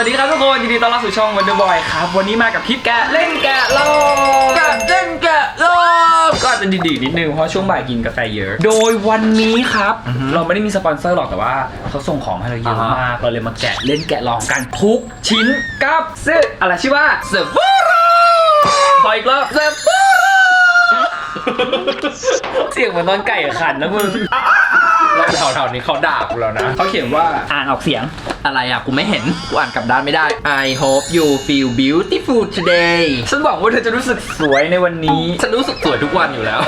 วัสดีครับทุกคนยินดีต้อนรับสู่ช่อง Wonder Boy ครับ วันนี้มากับคลิปแกะเล่นแกะโลกแกะเล่นแกะโลกก็อาจจะดีๆนิดนึงเพราะช่วงบ่ายกินกาแฟเยอะ โดยวันนี้ครับอือฮึเราไม่ได้มีสปอนเซอร์หรอกแต่ว่าเขาส่งของให้เราเยอะอ่าฮะมากเราเลยมาแกะเล่นแกะลองกันทุกชิ้นกับเสื้ออะไรชื่อว่าเซฟฟูโรขออีกรอบเซฟฟูโร เสียงเหมือนตอนไก่ขันนะมึงแล้วแถวๆนี้เขาด่ากูแล้วนะเขาเขียนว่าอ่านออกเสียงอะไรอะ กูไม่เห็น กูอ่านกลับด้านไม่ได้ I hope you feel beautiful today ฉันหวังว่าเธอจะรู้สึกสวยในวันนี้ ฉันรู้สึกสวยทุกวันอยู่แล้ว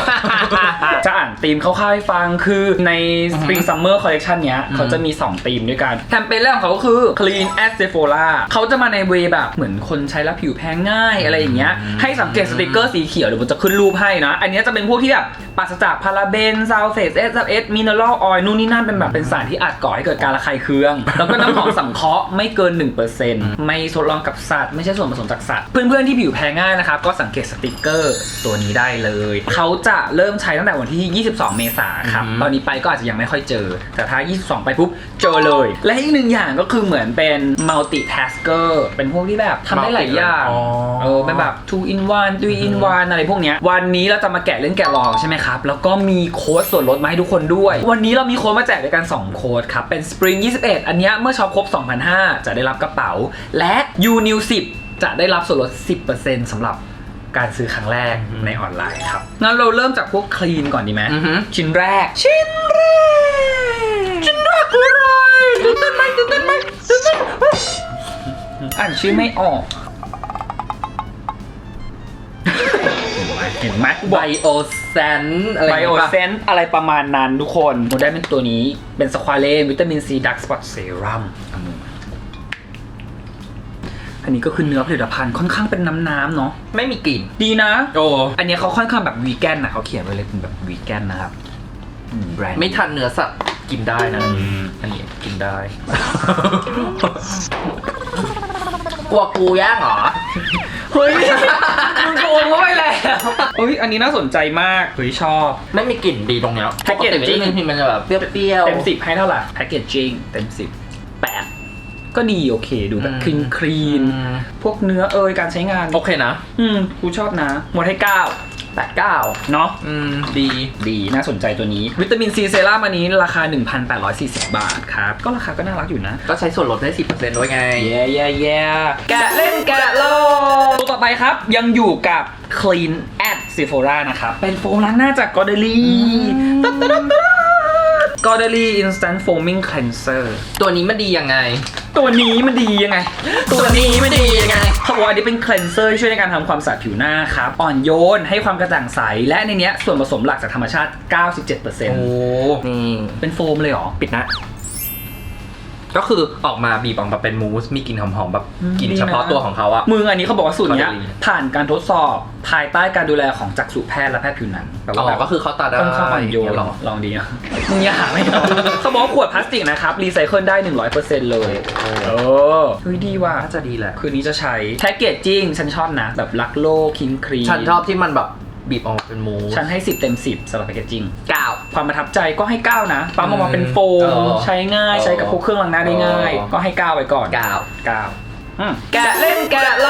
จะอ่านธีมคร่าวๆให้ฟังคือใน Spring Summer Collection เนี้ยอือฮึเขาจะมี 2 ธีมด้วยกันแคมเปญแรกของเขาก็คือ Clean as Sephora เขาจะมาในเวแบบเหมือนคนใช้แล้วผิวแพ้ง่ายอะไรอย่างเงี้ย ให้สังเกตสติกเกอร์สีเขียวเดี๋ยวผมจะขึ้นรูปให้นะ อันเนี้ยจะเป็นพวกที่แบบปราศจากพาราเบนซาลเฟสเอสเอสมินเนอรัลออยล์นู่นนี่นั่นเป็นแบบเป็นสารที่อาจก่อให้เกิดการระคายเคือง แล้วก็น้ำหอมสังเคราะห์ไม่เกิน 1%ไม่ทดลองกับสัตว์ไม่ใช่ส่วนผสมจากสัตว์ เพื่อนๆที่ผิวแพ้ง่ายนะครับก็สังเกตสติกเกอร์ตัวนี้ได้เลย เขาจะเริ่มใช้ตั้งแต่วันที่ 22 เมษายนครับอือฮึตอนนี้ไปก็อาจจะยังไม่ค่อยเจอ แต่ถ้า 22 ไปปุ๊บเจอเลย และอีกหนึ่งอย่างก็คือเหมือนเป็น multi tasker เป็นพวกที่แบบทำได้หลายอย่างอ๋อเออเป็นแบบ two in one three in one อะไรพวกเนี้ยวันนี้เราจะมาแกะเล่นแกะลองใช่ไหมครับ แล้วก็มีโค้ดส่วนลดมาให้ทุกคนด้วย วันนี้เรามีโค้ดมาแจกด้วยกัน 2 โค้ดครับ เป็น Spring 21 อันเนี้ยเมื่อช็อปครบ2,500 จะได้รับกระเป๋า และ U New 10 จะได้รับส่วนลด 10%สำหรับการซื้อครั้งแรกในออนไลน์ครับ งั้นเราเริ่มจากพวกคลีนก่อนดีไหมอือฮึชิ้นแรก ชิ้นแรก ชิ้นแรกคืออะไรตื่นเต้นไหมตื่นเต้นไหมตื่นเต้นอ่านชื่อไม่ออก เห็นไหมกูบไบอกโอแซนอะไรไบโอปะเซนอะไรประมาณนั้นทุกคน โมได้เป็นตัวนี้เป็นสควาเลนวิตามินซีดักสปอตเซรั่มอันนี้ก็คือเนื้อผลิตภัณฑ์ค่อนข้างเป็นน้ำๆเนาะไม่มีกลิ่น ดีนะ โอ้ อันนี้เขาค่อนข้างแบบวีแกนนะเขาเขียนไว้เลยเป็นแบบวีแกนนะครับอืมแบรนด์ ไม่ทันเนื้อสัตว์กินได้นะ อืม อันนี้กินได้ กลัวกูย่างเหรอ เฮ้ยมึงโกงเข้าไปแล้วเฮ้ยอันนี้น่าสนใจมากเฮ้ยชอบ ไม่มีกลิ่นดีตรงเนี้ยแพ็กเกจปติจริงวิตามินมันจะแบบเปรี้ยวๆ เต็มสิบให้เท่าไหร่ แพคเกจจิ้งเต็มสิบแปด ก็ดีโอเค ดูแบบคลีนคลีนอืมพวกเนื้อเอยการใช้งาน โอเคนะ อืมกูชอบนะหมดให้เก้าแปดเก้าเนาะอืมดีดีน่าสนใจตัวนี้ วิตามินซีเซรั่มอันนี้ราคา 1,840 บาทครับ ก็ราคาก็น่ารักอยู่นะ ก็ใช้ส่วนลดได้สิบเปอร์เซ็นต์ด้วยไง เย้เย้เย้แกะเล่นแกะโลกตัวต่อไปครับยังอยู่กับ Clean at Sephora นะครับ เป็นโฟมล้างหน้าจาก g o d e l y มตัดตัดตัด g o d e l y Instant Foaming Cleanser ตัวนี้มันดียังไง ตัวนี้มันดียังไง ตัวนี้ไม่ดียังไงเขาบอกว่าอันนี้เป็น cleanser ที่ช่วยในการทำความสะอาดผิวหน้าครับ อ่อนโยนให้ความกระจ่างใส และในเนี้ยส่วนผสมหลักจากธรรมชาติ 97%โอ้ นี่ เป็นโฟมเลยเหรอ ปิดนะ ก็คือออกมาบีบออกมาเป็นมูสมีกลิ่นหอมๆแบบอืมกลิ่นดีนะเฉพาะตัวของเขาอะ มึงอันนี้เขาบอกว่าสูตรเนี้ย Caudalie ผ่านการทดสอบภายใต้การดูแลของจักษุแพทย์และแพทย์ผิวหนังแปลอ๋ว่าอแบบก็คือเขาตัดได้ค่อนข้างอ่อนโยนเดี๋วลองลองดีนะมึงอย่าหาไม่เอาเขาบอกว่าขวดพลาสติกนะครับ รีไซเคิลได้ 100%เลยโอ้เออเฮ้ยดีว่ะน่าจะดีแหละ คืนนี้จะใช้แพ็กเกจจิ้งฉันชอบนะแบบรักโลกคินครีฉันชอบที่มันแบบ บีบออกมาเป็นมูส ฉันให้ 10 เต็ม 10สำหรับแพ็กเกจจิ้งเก้า ความประทับใจก็ให้ 9 นะปั๊มออกมาเป็นโฟมเออใช้ง่ายเออใช้กับพวกเครื่องล้างหน้าได้ง่าย เออ ก็ให้ 9 ไปก่อน เก้า9อืมแกะเล่นแกะโล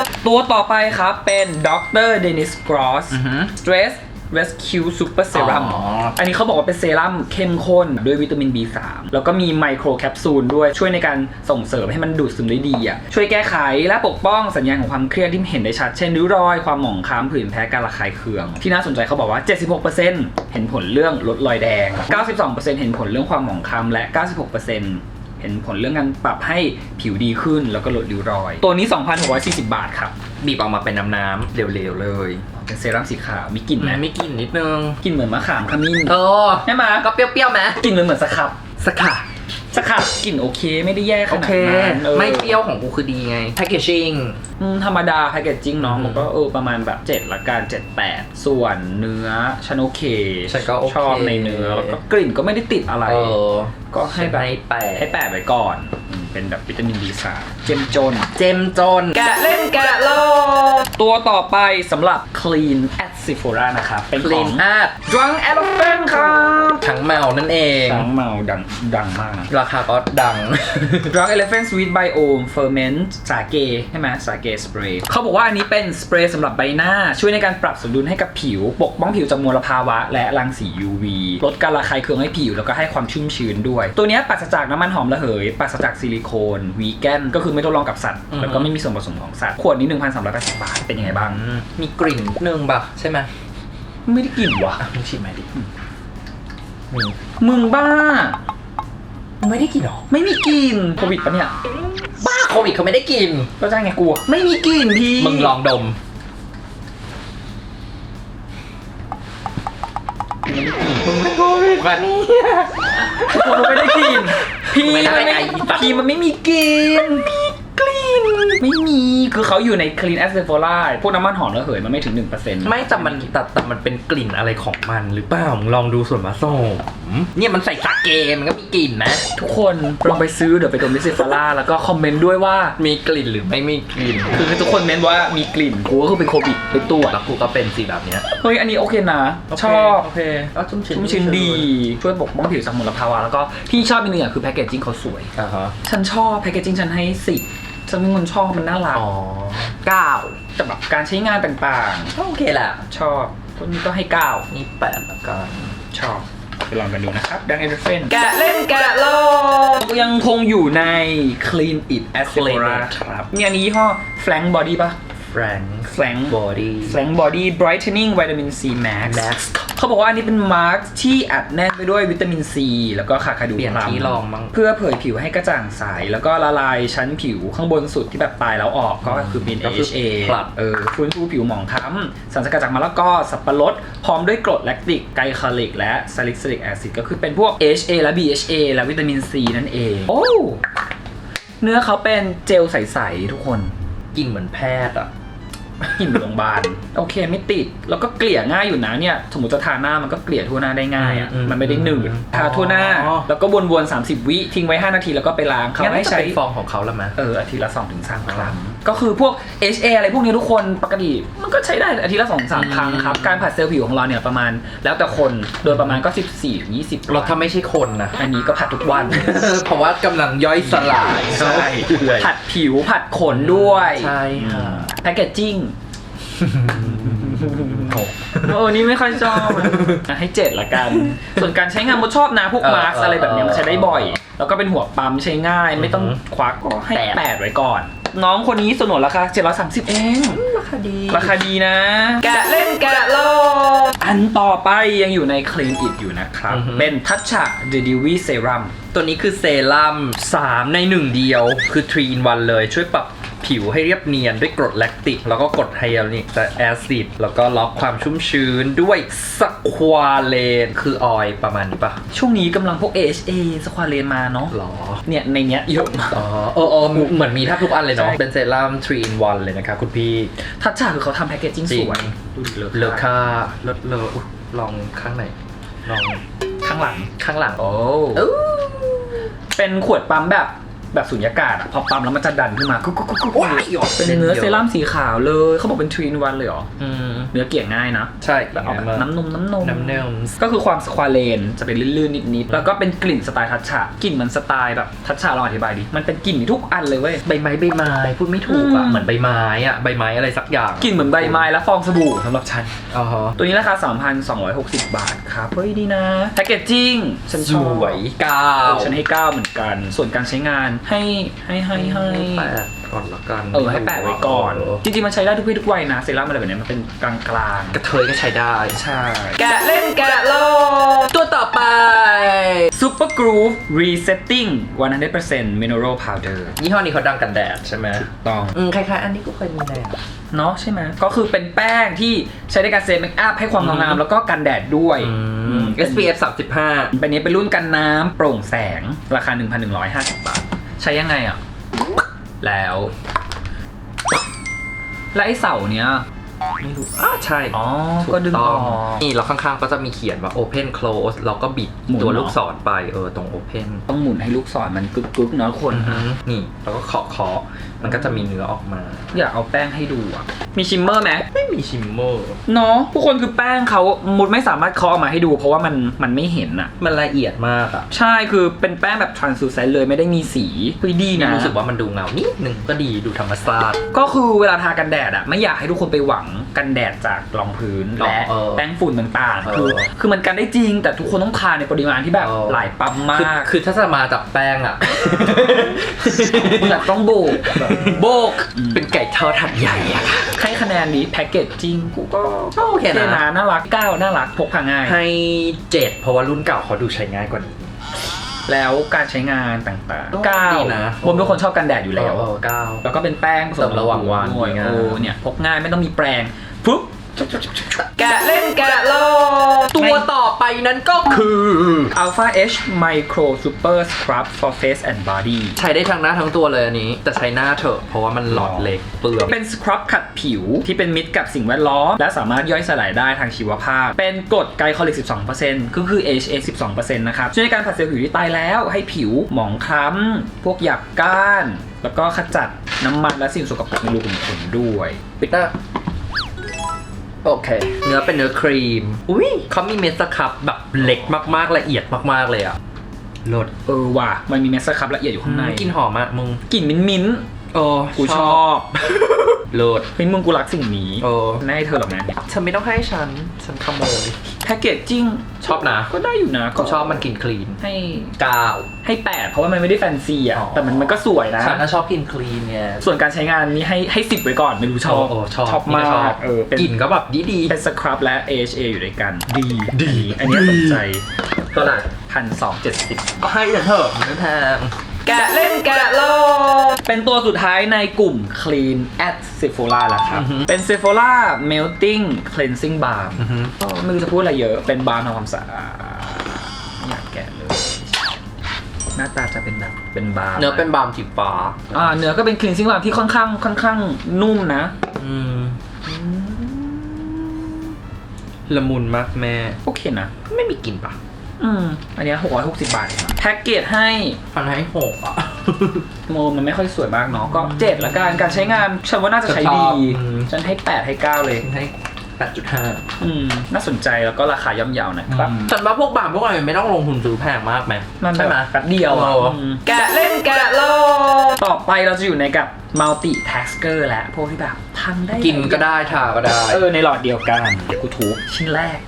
กตัวต่อไปครับเป็นดรเดนิสกรอส อือหือ Stress Rescue Super Serum อ๋ออันนี้เขาบอกว่าเป็นเซรั่มเข้มข้นด้วยวิตามิน B3 แล้วก็มีไมโครแคปซูลด้วยช่วยในการส่งเสริมให้มันดูดซึมได้ดีอะช่วยแก้ไขและปกป้องสัญญาณของความเครียดที่เห็นได้ชัด เช่นริ้วรอย ความหมองคล้ำผื่นแพ้การระคายเคือง ที่น่าสนใจเขาบอกว่า 76%เห็นผลเรื่องลดรอยแดง 92%เห็นผลเรื่องความหมองคล้ำและ 96%เห็นผลเรื่องการปรับให้ผิวดีขึ้นแล้วก็ลดริ้วรอย ตัวนี้ 2,640 บาทครับ บีบออกมาเป็นน้ำน้ำๆเหลวๆเลย เป็นเซรั่มสีขาวมีกลิ่นไหมไม่กลิ่นนิดนึงกลิ่นเหมือนมะขามขมิ้นเออใช่ไหมก็เปรี้ยวๆไหมกลิ่นมันเหมือนสครับสกัดสครับกลิ่นโอเคไม่ได้แย่ขโอนาดเคนั้นออไม่เปรี้ยวของกูคือดีไงแพคเกจจิ้งอืมธรรมดาแพคเกจจิ้งเนาะอืมผมก็เออประมาณแบบ 7 ละกัน7 8 ส่วนเนื้อฉันโอเคฉันก็โอเคชอบในเนื้อแล้วก็กลิ่นก็ไม่ได้ติดอะไรเออก็ให้แบบให้แปะให้แปะไว้ก่อนอืม เป็นแบบวิตามิน B3 เจ้มจน เจมจน แกะเล่นแกะโลกตัวต่อไปสำหรับ Clean at Sephora นะครับ เป็นข Clean อง Art Drunk Elephant ครับทั้งเมานั่นเอง ช้างเมาดังดังมากนะ ราคาก็ดัง Drunk Elephant Sweet Biome Ferment สาเกใช่ไหมสาเกสเปรย์เขาบอกว่าอันนี้เป็นสเปรย์สำหรับใบหน้า ช่วยในการปรับสมดุลให้กับผิว ปกป้องผิวจากมลภาวะ และรังสี UV ลดการระคายเคืองให้ผิว แล้วก็ให้ความชุ่มชื้นด้วย ตัวเนี้ยปราศจากน้ำมันหอมระเหยปราศจากซิลิโคนวีแกนก็คือไม่ทดลองกับสัตว์อือฮึแล้วก็ไม่มีส่วนผสมของสัตว์ ขวดนี้ 1,380 บาท เป็นยังไงบ้าง มีกลิ่นหนึ่งปะใช่ไหมไม่ได้กลิ่นว่ะอะมึงชิมไหมดิมีมึงบ้ามึงไม่ได้กลิ่นหรอ ไม่มีกลิ่นโควิดปะเนี่ย บ้าโควิดเขาไม่ได้กลิ่นก็ใช่ไงกูอะไม่มีกลิ่นพี่มึงลองดม มึงไม่โควิดวันนี้มันไม่ได้กลิ่นพี่ไม่มันได้ไม่ไอ้สัตว์พี่มันไม่มีกลิ่นมีกลิ่น ไม่มีคือเขาอยู่ใน Clean as e p h o r a พวกน้ำมันหอมระเหยมันไม่ถึง 1%ไม่แต่มันแต่แต่มันเป็นกลิ่นอะไรของมันหรือเปล่ามึงลองดูส่วนผสมเนี่ยมันใส่สาเกมันก็มีกลิ่นนะ ทุกคนลองไปซื้อเดี๋ยวไปดมดิซิฟาร่าแล้วก็คอมเมนต์ด้วยว่ามีกลิ่นหรือไม่มีกลิ่น คือทุกคนเมนต์ว่ามีกลิ่นกูก็คือเป็นโควิดไปตรวจแล้วกูก็เป็นสีแบบเนี้ยเฮ้ยอันนี้โอเคนะ ชอบโอเคก็ชุ่มชื้นชุ่มชื้นดี ช่วยปกป้องผิวจากมลภาวะแล้วก็ที่ชอบอีกหนึ่งอย่างคือแพคเกจจิ้งเขาสวยอ่าฮะฉันชอบแพคเกจจิ้งฉันให้สิบ ฉันเป็นคนชอบมันน่ารักอ๋อเก้าแต่แบบการใช้งานต่างก็โอเคแหละๆ ชอบตัวนี้ก็ให้เก้านี่แปดละกัน ชอบไปลองกันดูนะครับดังเอเดเฟนแกะเล่นแกะโลกยังคงอยู่ใน Clean It as Clean Sephora It ครับเนี่ยอันนี้ยี่ห้อ Flank Body ปะ แฟรงค์ Flank บอดี้ Flank Body Brightening Vitamin C Max Max เขาบอกว่าอันนี้เป็นมาร์กที่อัดแน่นไปด้วยวิตามินซีแล้วก็คาคาดูเปลี่ยนพลัมที่ลองมั้งเพื่อเผยผิวให้กระจ่างใสแล้วก็ละลายชั้นผิวข้างบนสุดที่แบบตายแล้วออกก็คือเป็นก็คือ AHA ผลัดเออฟื้นฟูผิวหมองคล้ำสารสกัดจากมะละกอสับปะรด พร้อมด้วยกรดแลคติกไกลคาลิก และซาลิซิลิกแอซิดก็คือเป็นพวก AHA และ BHA และวิตามินซีนั่นเองโอ้เนื้อเขาเป็นเจลใสๆทุกคนกลิ่นเหมือนแพทย์อะ กลิ่นเหมือนโรงพยาบาลโอเคไม่ติด แล้วก็เกลี่ยง่ายอยู่นะเนี่ยสมมติจะทาหน้ามันก็เกลี่ยทั่วหน้าได้ง่ายอะอืมมันไม่ได้หนืดอืม ทาทั่วหน้า อ๋อ แล้วก็วนๆ30 วิทิ้งไว้ 5 นาทีแล้วก็ไปล้างเขางั้นให้น่าจะใช้เป็นฟองของเขาแล้วมั้ย เอออาทิตย์ละ2อถึงสครั้ง ก็คือพวก HA อะไรพวกนี้ทุกคนปกติมันก็ใช้ได้อาทิตย์ละ2อสามครั้งครับ การผัดเซลล์ผิวของเราเนี่ยประมาณ แล้วแต่คนโดยประมาณก็ 14ถึง20เราถ้าไม่ใช่คนนะ อันนี้ก็ผัดทุกวัน เพราะว่ากำลังย่อยสลายใช่เลยผัดผิวผัดขนด้วยใช่ค่ะแพคเกจจิ้งเออนี่ไม่ค่อยชอบอะให้เจ็ดละกัน ส่วนการใช้งานมดชอบนะพวกเออมาร์กอะไรแบบเนี้ยมันใช้ได้บ่อย แล้วก็เป็นหัวปั๊มใช้ง่าย ไม่ต้องอือหือควักก็ให้แปดแปดไว้ก่อน น้องคนนี้สนนราคา730 เอง ราคาดี ราคาดีนะ แกะเล่นแกะโลกอันต่อไปยังอยู่ใน Clean It อยู่นะครับเป็นทัชชะ The Dewy Serum ตัวนี้คือเซรั่ม3ใน 1 เดียวคือ 3 in 1 เลยช่วยปรับ ผิวให้เรียบเนียนด้วยกรดแลคติก แล้วก็กรดไฮยาลูรอนิกแอซิดแล้วก็ล็อกความชุ่มชื้นด้วยสควาเลนคือออยล์ประมาณนี้ปะช่วงนี้กำลังพวก AHA สควาเลนมาเนาะหรอ เนี่ยในเนี้ยเยอะมากอ๋อเออเออเหมือนมีแทบทุกอันเลยเนาะใช่เป็นเซรั่ม3 in 1เลยนะคะคุณพี่ทัชชะคือเขาทำแพคเกจจิ้งจริสงวยดูดิเลอค่าเลอเลออุ๊ยลองข้างไหนลองข้างหลังข้างหลังโอ้อู้เป็นขวดปั๊มแบบ แบบสุญญากาศอะพอปั๊มแล้วมันจะดันขึ้นมากุ๊กกุ๊กกุ๊กกุ๊กว้ายหยอดเป็นเนื้อเซรั่มสีขาวเลย เขาบอกเป็นทรีนวันเลยเหรอ อืมเนื้อเกลี่ยง่ายนะใช่แบบเอาแบบน้ำนมน้ำนม น้ำเนมก็คือความสควาเลนจะเป็นลื่นๆนิดๆแล้วก็เป็นกลิ่นสไตล์ทัชชะกลิ่นเหมือนสไตล์แบบทัชชะลองอธิบายดิมันเป็นกลิ่นทุกอันเลยเว้ยใบไม้ใบไม้พูดไม่ถูกอะอืมเหมือนใบไม้อะใบไม้อะไรสักอย่างกลิ่นเหมือนใบไม้และฟองสบู่สำหรับฉันอ๋อฮะตัวนี้ราคา 3,260 บาทครับเฮ้ยดีนะแพคเกจจิ้งฉันสชอบวยกาเอวอฉันให้9เหมือนกัน ส่วนการใช้งานให้ให้ให้ให้แปดก่อนละกันเออให้แปะไว้ก่อน จริงๆมันใช้ได้ทุกเพศทุกวัยนะเซรั่มอะไรแบบเนี้ยมันเป็นกลางกลางกระเทยก็ใช้ได้ๆใช่แกะเล่นแกะโลกตัวต่อไป Super Groove Resetting 100% Mineral Powder ยี่ห้อนี้เขาดังกันแดดใช่ไหมต้อง อืมคล้ายๆ อันนี้ก็เคยมีแดดเนาะใช่ไหมก็คือเป็นแป้งที่ใช้ในการเซตเมคอัพให้ความเงางามแล้วก็กันแดดด้วยอืม SPF 35 เป็นนี้เป็นรุ่นกันน้ำโปร่งแสงราคา 1,150 บาท ใช้ยังไงอะ แล้ว และไอ้เสาเนี้ย ไม่รู้อ้าใช่อ๋อถูก็ดึงออกนี่แล้วข้างๆก็จะมีเขียนว่า open close แล้วก็บิดหมุนตัวเหรอลูกศรไปเออตรง open ต้องหมุนให้ลูกศรมันกึกกึกๆเนาะคนนี่แล้วก็เคาะเคาะมันก็จะมีเนื้อออกมา อยากเอาแป้งให้ดูอะมีชิมเมอร์ไหมไม่มีชิมเมอร์เนาะทุกคนคือแป้งเขามุดไม่สามารถเคาะออกมาให้ดู เพราะว่ามันมันไม่เห็นอะ มันละเอียดมากอะใช่คือเป็นแป้งแบบ translucent เลยไม่ได้มีสีเฮ้ยดีนะรู้สึกว่ามันดูเงานิดนึงก็ดีดูธรรมชาติก็คือเวลาทากันแดดอะไม่อยากให้ทุกคนไปหวังกันแดดจากรองพื้นอ๋อและเออแป้งฝุ่นต่างเออๆคือคือมันกันได้จริง แต่ทุกคนต้องทาในปริมาณที่แบบเออหลายปั๊มมาคือกคือถ้าจะมาจากแป้งอะมึงอะต้องโบกแบบโบกเป็นไก่ทอดถัดใหญ่อะค่ะ ให้คะแนนนี้แพ็กเกจจริงกูก็ก็โอเคนะ น่ารักเก้าน่ารักพกพาง่ายให้เจ็ดเพราะว่ารุ่นเก่าเขาดูใช้ง่ายกว่านี้ แล้วการใช้งานต่างก็ๆเก้าดีนะบมเป็นคนชอบกันแดดอยู่แล้วเออเก้าแล้วก็เป็นแป้งผสมเติมระหว่างวันด้วยง่ายโอ้เนี่ยพกง่ายไม่ต้องมีแปรงปุ๊บ แกะเล่นแกะโลดตัวต่อไปนั้นก็คือ Alpha H Micro Super Scrub for Face and Body ใช้ได้ทั้งหน้าทั้งตัวเลยอันนี้ แต่ใช้หน้าเถอะ เพราะว่ามันหลอดเล็กเปลือกเป็นสครับขัดผิวที่เป็นมิตรกับสิ่งแวดล้อม และสามารถย่อยสลายได้ทางชีวภาพ เป็นกรดไกลคอลิก 12%ก็คือ HA 12%นะครับ ช่วยในการผัดเซลล์ผิวที่ตายแล้วให้ผิวหมองคล้ำพวกหยักก้าน แล้วก็ขจัดน้ำมันและสิ่งสกปรกในรูขุมขนด้วย ปิดหน้า โอเค เนื้อเป็นเนื้อครีม อุ้ยเขามีเม็ดสครับแบบเล็กมากๆละเอียดมากๆเลยอะรสเออว่ะมันมีเมสครับละเอียดอยู่ข้างในกลินหอมอะมึงกลิ่นมิ้นท์มิ้นท์โอ้กูชอบเลิศเฮ้ยมึงกูรักสิ่งนี้โอ้ไม่ให้เธอหรอกนะฉันไม่ต้องให้ฉัน ฉันขโมย แพคเกจจิ้งชอบนะก็ได้อยู่นะกูชอบมันกลินคลีนให้เก้าให้แปดเพราะว่ามันไม่ได้แฟนซีอะอ๋อแต่มันมันก็สวยนะฉันน่ะชอบกลินคลีนไงส่วนการใช้งานนี้ให้ให้สิบไว้ก่อนไม่รู้ชอบโชอบชอบนี่มาชอบกเออเป็นกลิ่นก็แบบดีดีเป็นสครับและ AHA อยู่ด้วยกันดีดี อันนี้สนใจเท่าไหร่พันสองเจ็ดสิบก็ให้เถอะไม่แพง แกะเล่นแกะโลดเป็นตัวสุดท้ายในกลุ่ม Clean at Sephora แล้วครับอือฮึเป็น Sephora Melting Cleansing Balm อือฮึก็ไม่รู้จะพูดอะไรเยอะ เป็นบาล์มทำความสะอาดไม่อยากแกะเลย หน้าตาจะเป็นแบบ เป็นบาล์มเนื้อเป็นบาล์มสีฟ้าอ่าเนื้อก็เป็น cleansing balm ที่ค่อนข้าง ค่อนข้างนุ่มนะ อืมละมุนมากแม่ โอเคนะ ไม่มีกลิ่นปะ อืมอันเนี้หกร้อยหกสิบบาทเองอะแพ็กเกจให้ พันให้หกอะโมมันไม่ค่อยสวยมากเนาะก็เจ็ดละกันการใช้งานฉันว่าน่าจะใช้ฉันชดีอบอืมฉันให้แปดให้เก้าเลย ให้แปดจุดห้าอืม น่าสนใจแล้วก็ราคาย่อมเยาวนะครับฉันว่าพวกบาล์มพวกอะไรไม่ต้องลงทุนซื้อแพงมากไหมมันใช่ไหมแบบแป๊บเดียวอะเอออืมแกะเล่นแกะโลดต่อไปเราจะอยู่ในกับ multi tasker และพวกที่แบบทำได้กินก็ได้ทาก็ได้ เออในหลอดเดียวกัน เดี๋ยวกูทุบชิ้นแรก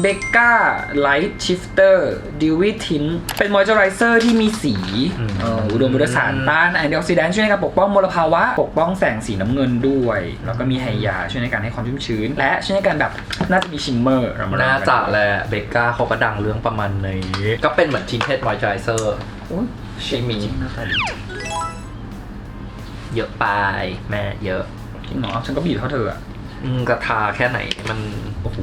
เบก a าไลท์ชิฟเตอร์ดิวิทินเป็นมอยเจอไรเซอร์ที่มีสีอืมเอ่ออุดมไปด้วยสารต้านแอนตี้ออกซิแดนต์ช่วยในการปกป้องมลภาวะ ปกป้องแสงสีน้ำเงินด้วย แล้วก็มีไฮยาช่วยในการให้ความชุ่มชื้น และช่วยในการแบบน่าจะมีชิมเมอร์เรามาลองกัน่าจะแหละเบกก้าเขาก็ดังเรื่องประมาณนี้ ก็เป็นเหมือนทินเทสมอยเจอไรเซอร์โอ้ยใช่มีจริงหน้าตาดีเยอะไปแม่เยอะจริงเหรอฉันก็บีบเท่าเธออะอืมกระทาแค่ไหนมัน โอ้โห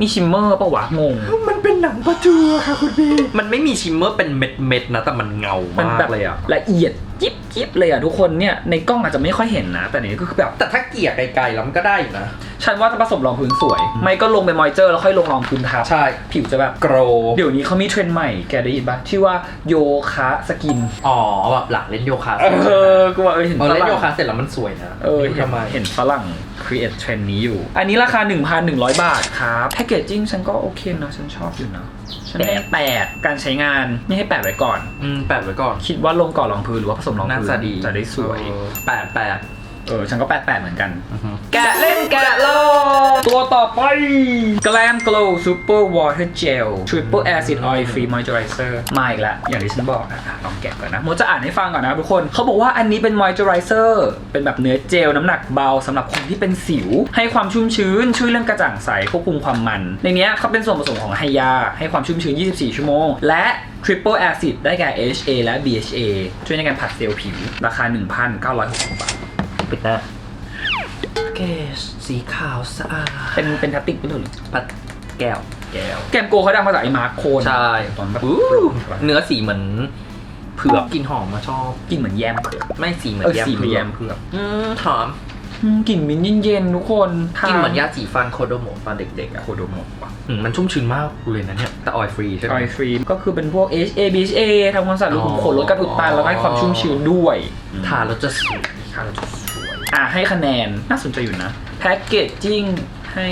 มีชิมเมอร์ปะวะงง มันเป็นหนังประจูค่ะคุณพี่มันไม่มีชิมเมอร์เป็นเม็ดเม็ดๆนะ แต่มันเงามันมาแบกบเลยอะ ละเอียดยิบยิบเลยอะทุกคนเนี่ยในกล้องอาจจะไม่ค่อยเห็นนะ แต่ในนี้ก็คือแบบ แต่ถ้าเกลี่ยไกลๆแล้วมันก็ได้อยู่นะ ฉันว่าจะผสมรองพื้นสวย ไม่ก็ลงไปมอยเจอร์แล้วค่อยลงรองพื้นทับใช่ผิวจะแบบ โกรเดี๋ยวนี้เขามีเทรนด์ใหม่แกได้ยินปะชื่อว่าโยคะสกิน อ๋อแบบหลักเล่นโยคะเออกูว่าเออเห็นพอฝเล่นรั่โยงคะเสร็จแล้วมันสวยนะเออไม่รู้เห็นทำไม เห็นฝรั่ง create เทรนด์นี้อยู่ อันนี้ราคา 1,100 บาทครับแพคเกจจิ้งฉันก็โอเคนะฉันชอบอยู่นะฉันให้แปดการใช้งานนี่ให้แปดไว้ก่อน อืมแปดไว้ก่อน คิดว่าลงก่อนรองพื้นหรือว่าผสมรองน่าพื้นจะดีจะได้สวย เออแปดแปด เออ ฉันก็แปดแปดเหมือนกันอือฮึแกะเล่นแกะโลดตัวต่อไป Glam Glow Super Water Gel Triple Acid Oil Free Moisturizer มาอีกแล้วอย่างที่ฉันบอกนะอะลองแกะก่อนนะโมจะอ่านให้ฟังก่อนนะทุกคน เขาบอกว่าอันนี้เป็น Moisturizer เป็นแบบเนื้อเจลน้ำหนักเบาสำหรับคนที่เป็นสิว ให้ความชุ่มชื้น ช่วยเรื่องกระจ่างใสควบคุมความมัน ในเนี้ยเขาเป็นส่วนผสมของไฮยา ให้ความชุ่มชื้น 24 ชั่วโมง และ Triple Acid ได้แก่ HA และ BHA ช่วยในการผัดเซลล์ผิว ราคา 1,960บาท ปิดหน้าเกสสีขาวสะอาดเป็นเป็นพลาสติกไปเลยหรือปัดแก้ว แก้ว แกมโกเขาดังมาจากไอ้มาร์คโคนใช่ ตอนแบบอู้เนื้อสีเหมือนเผือกกลินหอมมาชอบกินเหมือนแยมเผือกไม่สีเหมือเอนอแยมสีเหมือนแยมเผือกเผือกอืมหอมอืมกลิ่นมิ้นท์เย็นๆทุกคนกลินเหมือนยาสีฟันโคโดโมะตอนเด็กๆอะโคโดโมะว่ะอืมมันชุ่มชื้นมากเลยนะเนี่ยแต่ออยฟรีใช่ไหม ออยฟรีก็คือเป็นพวก HA BHA ทำความสะอาดรูขุมขนอ๋อลดการอุดตันแล้วก็ให้ความชุ่มชื้นด้วย ทาแล้วจะสวย ทาแล้วจะสวย อะให้คะแนนน่าสนใจอยู่นะ แพ็กเกจจิ้งให้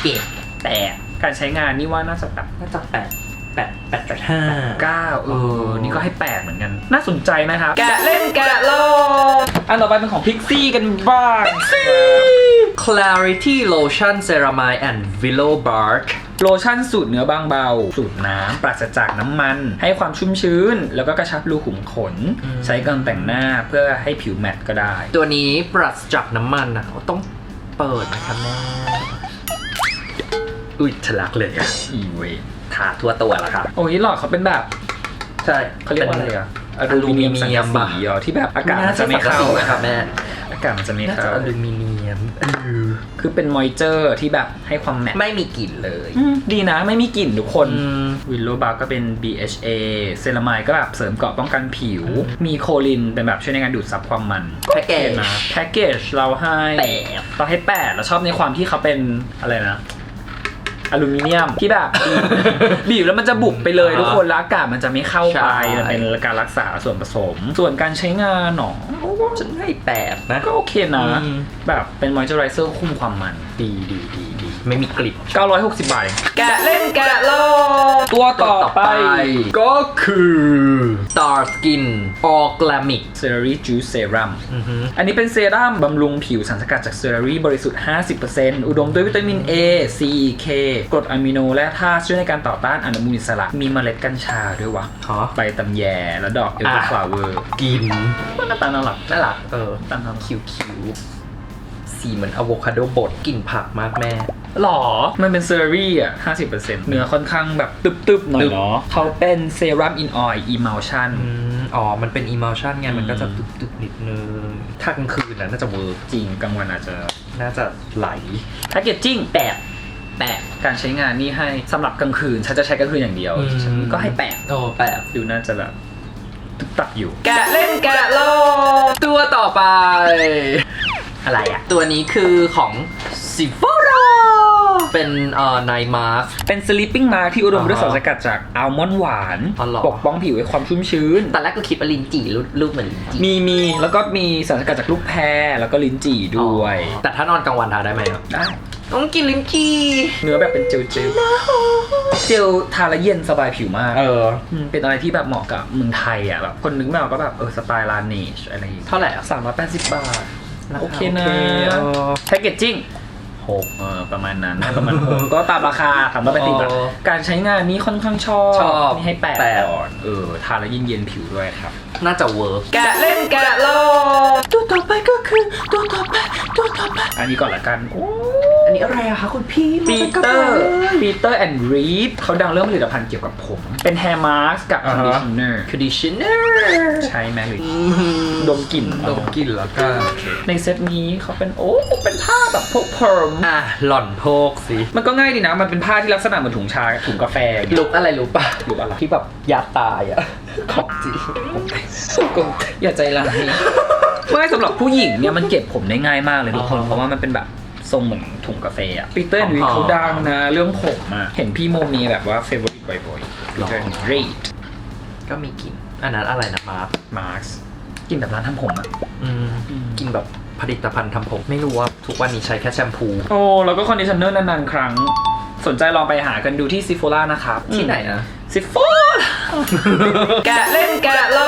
เก็บแปดการใช้งานนี่ว่าน่าจะแบบน่าจะแปดแปดแปดจุดห้าเก้าเออ นี่ก็ให้แปดเหมือนกัน น่าสนใจนะครับ แกะเล่นแกะโลกอันต่อไปเป็นของพิกซี่กันบ้าง Clarity Lotion Ceramide and Willow Bark โลชั่นสูตรเนื้อบางเบา สูตรน้ำปราศจากน้ำมัน ให้ความชุ่มชื้น แล้วก็กระชับรูขุมขน อืม ใช้กันแต่งหน้าเพื่อให้ผิวแมตต์ก็ได้ ตัวนี้ปราศจากน้ำมันนะต้องเปิดนะคะแม่อุ้ยทะลักเลยอะอีเวทาทั่วตัวแล้วครับ โอ้ยหลอดเขาเป็นแบบใช่เขาเรียกว่าอะไรอะออลูมิเนียมสังกะสีเหรอที่แบบอากาศมันจะไม่น่เข้าใช่สังกะสีนะครับแม่ อากาศมันจะไม่น่าจะเข้าอลูมิเนียมเออ คือเป็นมอยเจอร์ที่แบบให้ความแมตต์ไม่มีกลิ่นเลยอืมดีนะไม่มีกลิ่นทุกคนอืมวิลโลบาร์ก็เป็น BHA เซรามายก็แบบเสริมเกราะป้องกันผิว มีโคลินเป็นแบบช่วยในการดูดซับความมันแพ็กเกจนะแพ็กเกจเราให้แปดเราให้แปดเราชอบในความที่เขาเป็นอะไรนะ อลูมิเนียมที่แบบบีบบีบแล้วมันจะบุบไปเลยทุกคนแล้วอากาศมันจะไม่เข้าไปมันเป็นการรักษาส่วนผสม ส่วนการใช้งานหนอฉันให้แปดนะก็โอเคนะอืมแบบเป็นมอยเจอไรเซอร์คุมความมันดีดีดีดี ไม่มีกลิ่น960 บาทแกะเล่นแกะโลกตัวต่อไป ก็คือ Star Skin Organic เซรั่มจูเซรั่มอือฮึอันนี้เป็นเซรั่มบำรุงผิวสารสกัดจากเซรั่มบริสุทธิ์ 50%อุดมด้วยวิตามิน A C K กรดอะมิโนและธาตุช่วยในการต่อต้านอนุมูลอิสระ มีเมล็ดกัญชาด้วยวะฮะใบตำแยและดอกเอลเ r อะฟลาเวอร์กินหน้าตาน่ารักน่ารักเออตาน่ารักคิวคิว สีเหมือนอะโวคาโดบดกลิ่นผักมากแม่ หรอ มันเป็นเซรั่มอะ 50%เนื้อค่อนข้างแบบตึบๆหน่อยเนาะเขาเป็นเซรั่มอินออยล์อิมัลชันอืมอ๋อ มันเป็นอี l ลชันไง มันก็จะอืมตึบๆนิดนึง ถ้ากลางคืนน่ะน่าจะเวิร์กจริงกลางวันอาจจะน่าจะไหล แพคเกจจิ้งแปดแปดการใช้งานนี่ให้สำหรับกลางคืน ฉันจะใช้กลางคืนอย่างเดียว อืม ฉันก็ให้แปดโอ้แปดดูน่าจะแบบตึกตักอยู่ แกะเล่นแกะโลกตัวต่อไป อะไรอะตัวนี้คือของ s i f o r a เป็นเอ่อไนมาร์เป็น sleeping mask ที่อุดมด้วยอ่าฮะสารสกัดจากอัลมอนด์หวาน อ๋อเหรอ ปกป้องผิวให้ความชุ่มชื้นแต่แรกก็คิดว่าลินจีรูปรูปเหมือนลินจีมีมีแล้วก็มีสารสกัดจากลูกแพรแล้วก็ลิ้นจี่ด้วย แต่ถ้านอนกลางวันทาได้ไหมครับได้ ต้องกินลินจีเนื้อแบบเป็นเจลเจลเจลทาและเย็นสบายผิวมากเออ มเป็นอะไรที่แบบเหมาะกับเมืองไทยอะแบบคนนึกไม่ออกก็แบบเออสไตล์ลาเนชอะไรอย่างเงี้ยเท่าไหร่อะสามร้อยแปดสิบบาท ราคาโอเคนะโอเคเออแพ็กเกจจิ้งหกเออประมาณนั้นประมาณหกก็ตามราคาสามร้อยแปดสิบบาทอ๋อการใช้งานนี้ค่อนข้างชอบชอบนี่ให้แปดแปดก่อนเออทาแล้วเย็นเย็นๆผิวด้วยครับ น่าจะเวิร์กแกะเล่นแกะโลกตัวต่อไปก็คือตัวต่อไปตัวต่อไปอันนี้ก่อนละกันอั นนี้อะไรอะคะคุณพี่ปีเตอร์ปีเตอร์แอนด์รีดเขาดังเรื่องผลิตภัณฑ์เกี่ยวกับผม เป็นแฮร์มาสกับคอนดิชเนอร์คดิชเนอร์ใช่ไหมหรือดมกลิ่นดมกลิ่นแล้วกันในเซตนี้เขาเป็นโอ้เป็นผ้าแบบพกเพิร์มอะหล่อนโพกสิมันก็ง่ายดีนะมันเป็นผ้าที่ลักษณะเหมือนถุงชาถุงกาแฟอย่างเงี้ยลุกอะไรรู้ป่ะลุคอะไรที่แบบยาตายอะของจริงอย่าใจร้ายไม่สำหรับผู้หญิงเนี่ยมันเก็บผมได้ง่ายมากเลยทุกคนอ๋อเพราะว่ามันเป็นแบบ ทรงเหมือนถุงกาแฟอะปีเตอร์อ๋อวีเขาดังนะ เรื่องผมอะเห็นพี่โมมีแบบว่าเฟเวอร์บ่อยๆปีหรอเตอร์รีดก็มีกลิ่นอันนั้นอะไรนะมาร์คมาร์คกินแบบร้านทำผมอะอืมอืมกลินแบบผลิตภัณฑ์ทำผมไม่รู้ว่าทุกวันนี้ใช้แค่แชมพู โอ้แล้วก็คอนดิชเนอร์นานๆ ครั้ง สนใจลองไปหากันดูที่ซิโฟล่านะครับที่ไหนนะซิโฟล่าแกะเล่นแกะโล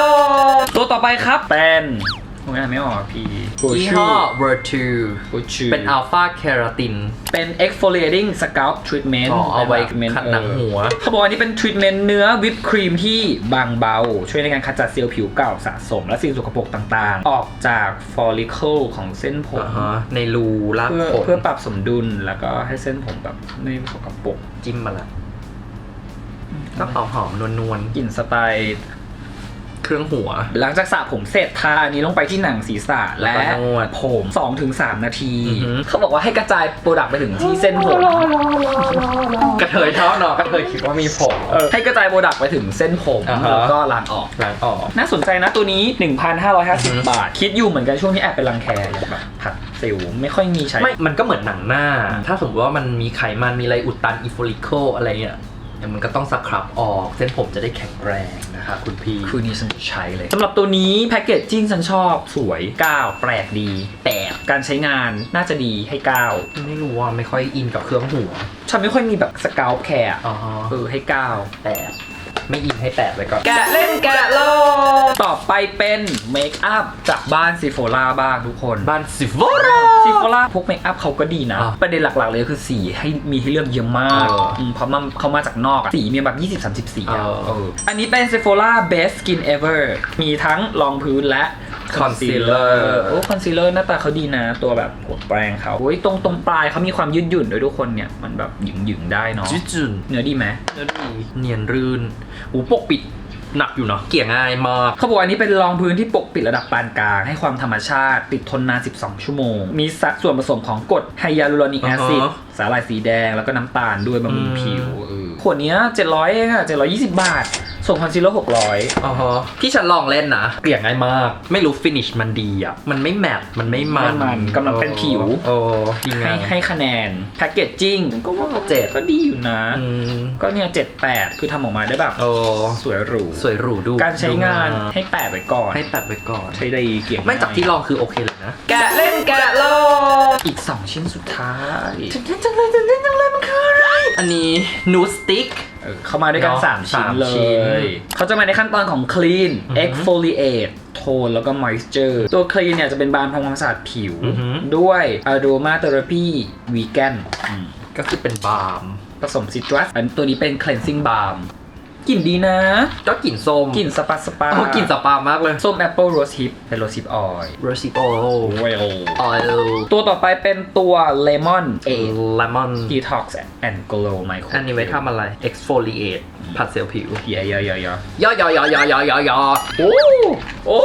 กตัวต่อไปครับเป็น โอ้ยอ่านไม่ออกอะพี่ยี่ห้อ Virtue บูชูเป็นอัลฟาเคราติน เป็น exfoliating scalp treatment อ๋อเอาไว้ treatment ขัดหนังหัวเออเขาบอกว่านี่เป็น treatment เนื้อวิปครีมที่บางเบา ช่วยในการขจัดเซลล์ผิวเก่าสะสม และสิ่งสกปรกต่างๆ ออกจาก follicle ของเส้นผมอ่าฮะในรูรากเพื่อผมเพื่อปรับสมดุลแล้วก็ให้เส้นผมแบบไม่สกปรกจิ้มมาละก็หอมหอมๆนวลกลิ่นสไตล์ เครื่องหัว หลังจากสระผมเสร็จทาอันนี้ลงไปที่หนังศีรษะแล้และวก็นวดผม2-3ถึงนาที อือหือ เขาบอกว่าให้กระจายโปรดักต์ไปถึงที่เส้นผม กระเทยเท่าเนาะกระเทยคิดว่ามีผมให้กระจายโปรดักต์ไปถึงเส้นผมอ่าฮะ แล้วก็ล้างออก ล้างออก น่าสนใจนะตัวนี้อือฮึ1,550 บาท คิดอยู่เหมือนกันช่วงนี้แอบเป็นรังแคอยากแบบผัดเซลล์ไม่ค่อยมีใช้ ไม่ มันก็เหมือนหนังหน้า ถ้าสมมติว่ามันมีไขมัน มีอะไรอุดตันอีโฟลิโคอะไรเนี่ย เดี๋ยวมันก็ต้องสครับออก เส้นผมจะได้แข็งแรงนะคะคุณพี่ คืนนี้ฉันจะใช้เลยสำหรับตัวนี้แพคเกจจิ้งฉันชอบสวยก้าวแปลกดีแปลกการใช้งานน่าจะดีให้ก้าวไม่รู้ว่าไม่ค่อยอินกับเครื่องหัว ฉันไม่ค่อยมีแบบสกาวแคร์อ๋อเออให้ก้าวแปด ไม่อินให้แปดไว้ก่อน แกะเล่นแกะโลต่อไปเป็นเมคอัพจากบ้านซีโฟล่าบ้างทุกคน บ้านสิฟอรซีโฟล่าพวกเมคอัพเขาก็ดีนะ อะประเด็นหลักๆเลยคือสีให้มีให้เลือกเยอะมากเอออืมเพราะมันเขามาจากนอกอะสีมีแบบ 20-30สีอะเออ เอออันนี้เป็น Sephora Best Skin Ever มีทั้งรองพื้นและ Concealer โอ้คอนซีลเลอร์หน้าตาเขาดีนะ ตัวแบบหัวแปรงเขาโอ้ยตรงตรงปลายเขามีความยืดหยุ่นด้วยทุกคนเนี่ย มันแบบหยึงๆได้เนาะจุดจุนเนื้อดีไหมเนื้อดีเนียนรื่นหูปกปิดหนักอยู่เนาะเกลี่ยง่ายมากเขาบอกอันนี้เป็นรองพื้นที่ปกปิดระดับปานกลาง ให้ความธรรมชาติ ติดทนนาน 12 ชั่วโมง มีสัดส่วนผสมของกรดไฮยาลูรอนิกแอซิดอ่าฮะสาหร่ายสีแดงแล้วก็น้ำตาลด้วยบำรุงอืมผิวเออขวดเนี้ย700เองอะ720 บาท ส่งคอนซีลเลอร์600อ๋อฮะที่ฉันลองเล่นนะ เกลี่ยง่ายมาก ไม่รู้ฟินิชมันดีอะ มันไม่แมตต์มันไม่มันไม่มันกำลังเป็นผิว โอ้ดีให้งามให้คะแนน แพคเกจจิ้งก็ว่าเจ็ด ก็ดีอยู่นะ อืมก็เนี่ยเจ็ดแปดคือทำออกมาได้แบบ โอ้สวยหรู สวยหรูดูการใช้งานดูมให้แปดไว้ก่อน ให้ตัดไว้ก่อน ใช้ได้เกี่ยงไม่จากที่ลองคือโอเคเลยนะ แกะเล่นแกะโลอีก 2 ชิ้นสุดท้ายตื่นเต้นจังเลยตื่นเต้นจังเลยมันคืออะไร อันนี้นูสติ๊ก เออเข้ามาด้วยกันเนอะ3ชิ้นสามเลชิ้น ย เขาจะมาในขั้นตอนของ clean อือหือ exfoliate tone แล้วก็ moisture ตัว clean เนี่ยจะเป็นบาล์มทำความสะอาดผิว อือหือด้วย aroma therapy vegan อืมก็คือเป็นบาล์มผสมซิตรัสอันตัวนี้เป็น cleansing balm กลิ่นดีนะ ก็กลิ่นส้มกลิ่นสปาสปาอ๋อกลิ่นสปามากเลยส้มแอปเปิลโรสฮิปเป็นโรสฮิปออยล์โรซิโอเวลออยล์ตัวต่อไปเป็นตัว lemon เอ8เลมอน detox and glow micro อันนี้ไว้ทำอะไร exfoliate ผัดเซลล์ผิว เยอะเยอะเยอะเยอะยอยอยอยอยอยอยอโอ้โอ้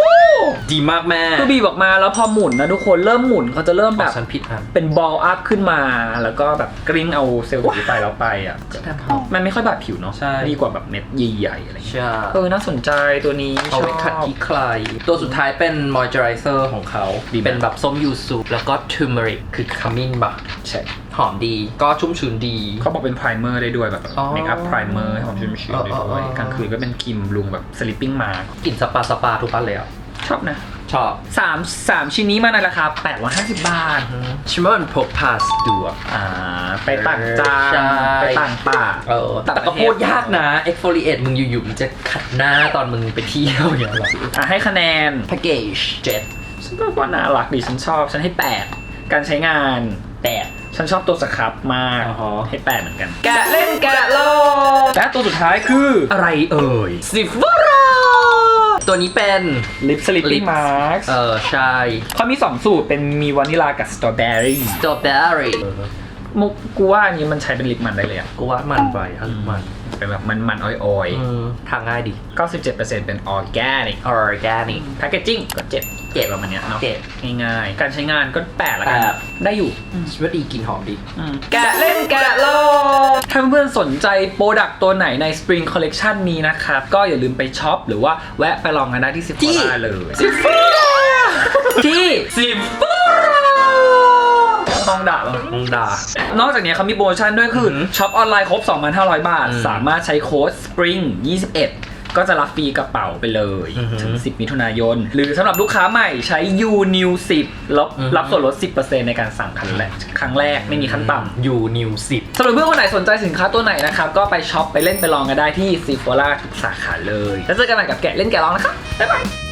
ดีมากแม่คือบีบอกมาแล้วพอหมุนนะทุกคนเริ่มหมุนเขาจะเริ่มแบแบบบฉันผิดอันเป็นบอลอัพขึ้นมาแล้วก็แบบกริ้งเอาเซลล์ผิวไปแล้วไปอะจะทำหอมมันไม่ค่อยบาดผิวเนาะใช่ดีกว่าแบบเม็ดใหญ่ๆอะไรอย่างเงี้ยใช่เออน่าสนใจตัวนี้เอาไว้ขัดที่ใคร ตัวสุดท้ายเป็น moisturizer ของเขาดีไหมเป็นแบบส้มยูสุแล้วก็ turmeric คือขมิ้นบะใช่ห อมดีก็ชุ่มชื้นดี เขาบอกเป็นไพรเมอร์ได้ด้วยแบบอ๋อ เมคอัพไพรเมอร์ให้ความชุ่มชื้นได้อ๋ออ๋ด้อวยอ๋อกลางคืนก็เป็นครีมลุงแบบสลิปปิ้งมากลิ่นสปาสปาทุกอันเลยอะชอบนะชอบสามสามชิ้นนี้มาในราคา850 บาท ชิมว่ามันพกพาสดูอะอ่า ไปต่างจานใช่ ไปต่างป่า เออแต่ก็พูดยากนะ exfoliate มึงอยู่ๆมึงจะขัดหน้าตอนมึงไปเที่ยวอย่างเงี้ยหรอ อะให้คะแนน package 7ฉันก็ว่าน่ารักดีฉันชอบ ฉันให้ 8 การใช้งาน8 ฉันชอบตัวสครับมากอ๋อฮะ ให้8เหมือนกัน แกะเล่นแกะโลและตัวสุดท้ายคืออะไรเอ่ยสิฟราตัวนี้เป็น ลิปสลิปปิ้ง Lip มาร์คเออใช่เขามี 2 สูตรเป็นมีวานิลากับสตรอเบอรี่ strawberry มุกกูว่าอันนี้มันใช้เป็นลิปมันได้เลยอะ กูว่ามันไปอันมัน เป็นแบบมันมันๆอ้อยอืมทางง่ายดี ๆ97%เป็นออร์แกนิก organic แพคเกจิ้งก็เจ็ดเจ็ดประมาณเนี้ยเนาะเจ็ด ง่ายๆ การใช้งานก็แปดละกันแปดได้อยู่คิดว่าดีกลินหอมดีแกะเล่นแกะโลถ้าเพื่อนๆสนใจโปรดักต์ตัวไหนใน Spring Collection นี้นะครับ ก็อย่าลืมไปช็อปหรือว่าแวะไปลองกันได้ที่ซิฟที่โฟเลยสิฟราที่สิฟรา ต้องด่าเรามึงด่า นอกจากนี้เขามีโปรโมชั่นด้วยคือออหือช็อปออนไลน์ครบ 2,500 บาท อืมสามารถใช้โค้ด Spring 21 ก็จะรับฟรีกระเป๋าไปเลย อือหือถึง 10 มิถุนายน หรือสำหรับลูกค้าใหม่ใช้ U New 10ลบอือหือรับส่วนลด 10%ในการสั่งครั้งแรกครั้งแรกไม่มีขั้นต่ำอยู่นิวสิบ สำหรับเพื่อนคนไหนสนใจสินค้าตัวไหนนะครับ ก็ไปช็อป ไปเล่นไปลองกันได้ที่ซีโฟล่าทุกสาขาเลย แล้วเจอกันใหม่กับแกะเล่นแกะลองนะครับ บ๊ายบาย